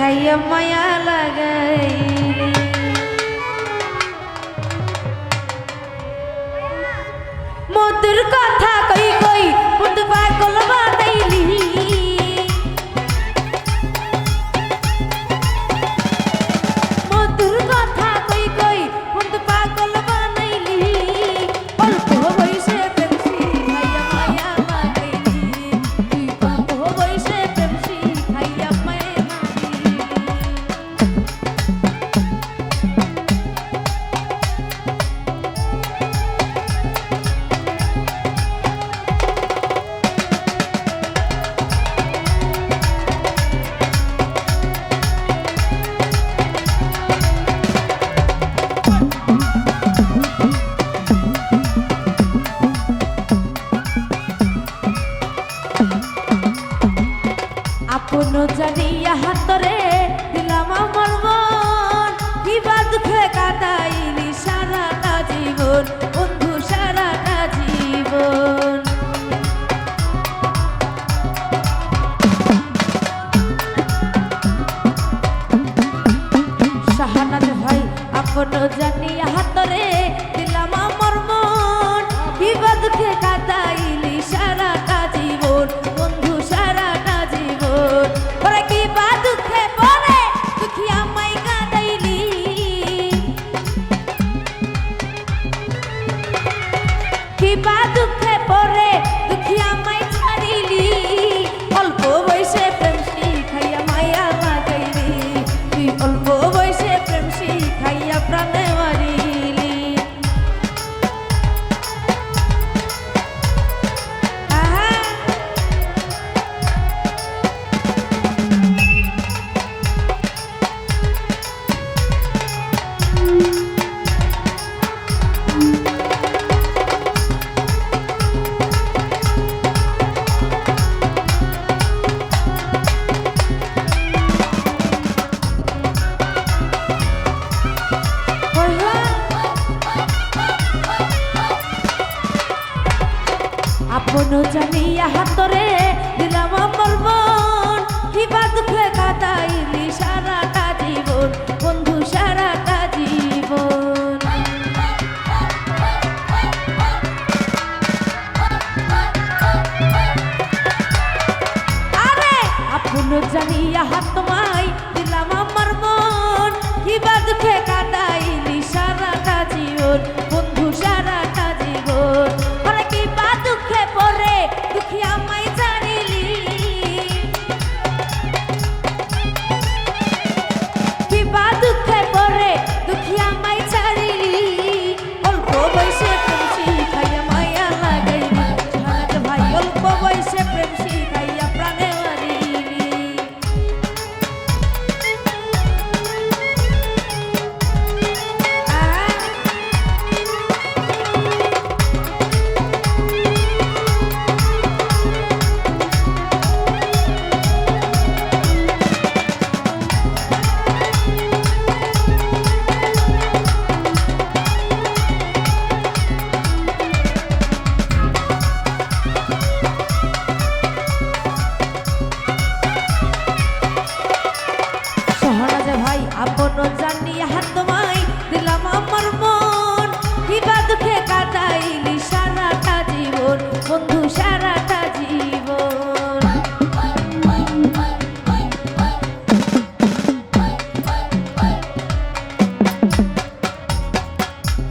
খাইয়া মায়া লাগাইলি। মধুর জানিয়া হাতরে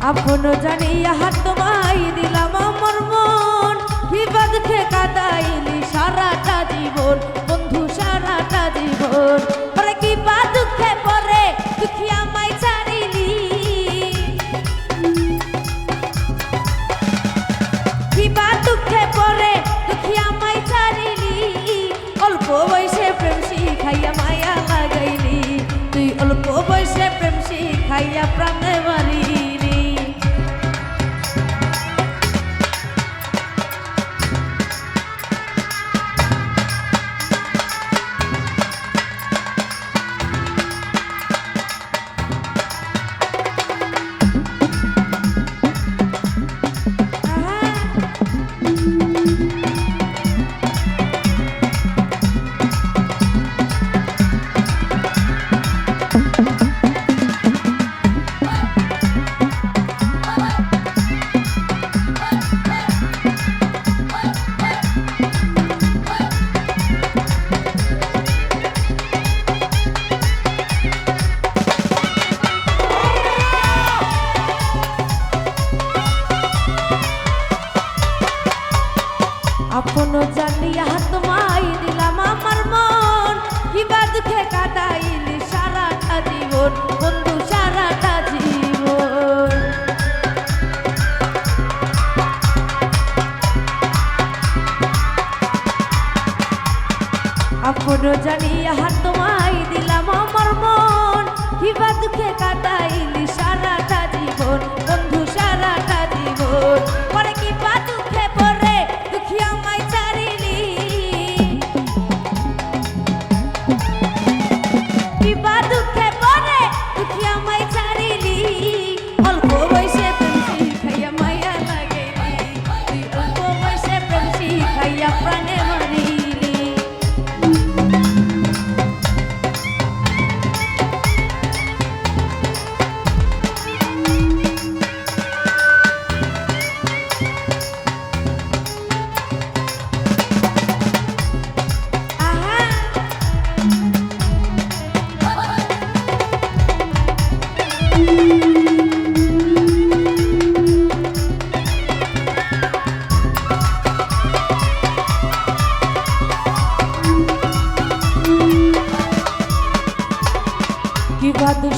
আপন জানি হাত তোমায় দিলাম আমার মন। কি বাদখে কাদাইলি সারাটা জীবন, বন্ধু, সারাটা জীবন। পরে কি বাদুখে পরে দুঃখী আমায় ছাড়িলি। কি বাদুখে পরে দুঃখী আমায় ছাড়িলি। অল্প বয়সে প্রেম শিখাইয়া মায়া লাগাইলি। তুই অল্প বয়সে প্রেম শিখাইয়া প্রাণে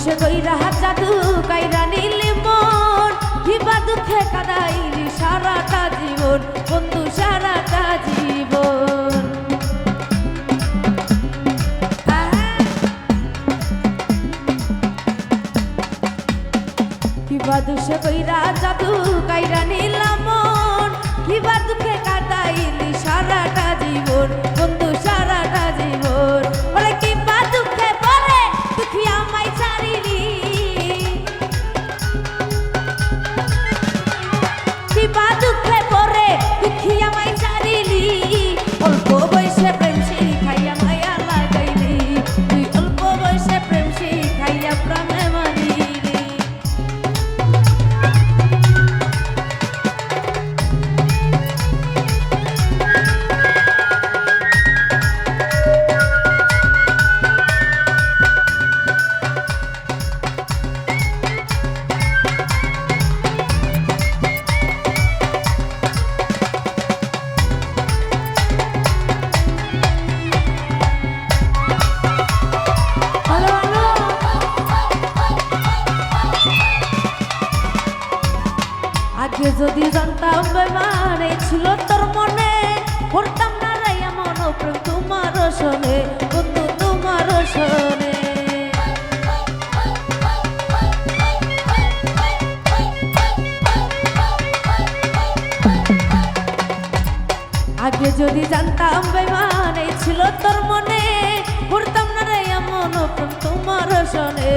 বসে কইরা জাদু কাইরা নিলে মন। দুঃখে কাদাইলি সারাটা জীবন, বন্ধু, সারাটা জীবন। কইরা জাদু কাইরা নিলাম মন। হিবা দুঃখে আগে যদি জানতাম বেমানে ছিল তোর মনে। করতাম না রাই এমন প্রেম তোমার শোনে, বন্ধু তোমার শোনে। আগে যদি জানতাম বেমানে ছিল তোর মনে। করতাম না রে এমন প্রেম তোমার শোনে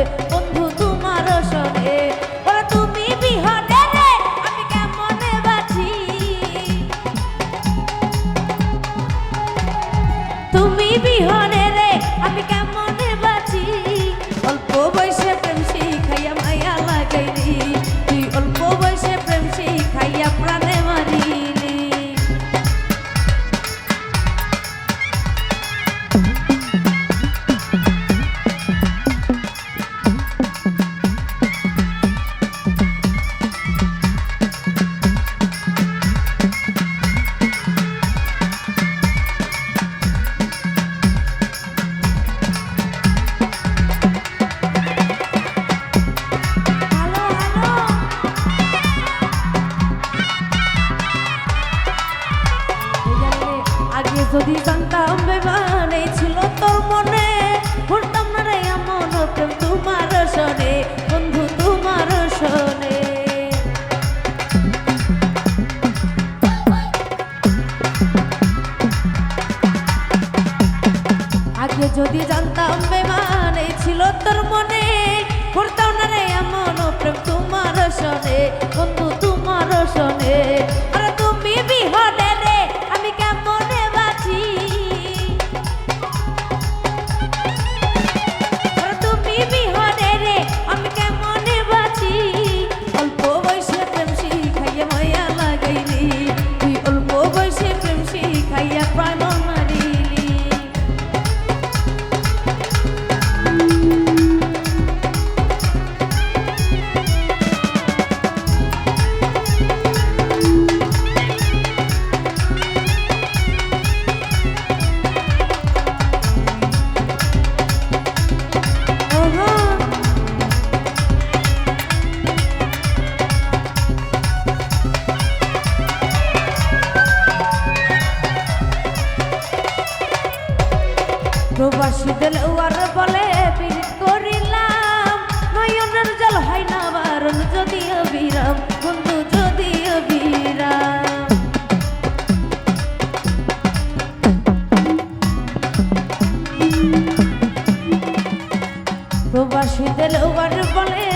যদি জানতাম বেমান এই ছিল তোর মনে। করতাম না রে এমন প্রেম তোমার সনে বন্ধু তোমার সনে প্রবাসীদের ওয়ার বলে পীড়িত করিলাম। নয়নের জল হয় না বারণ যদি অবিরাম বন্ধু যদি অবিরাম প্রবাসীদের ওয়ার বলে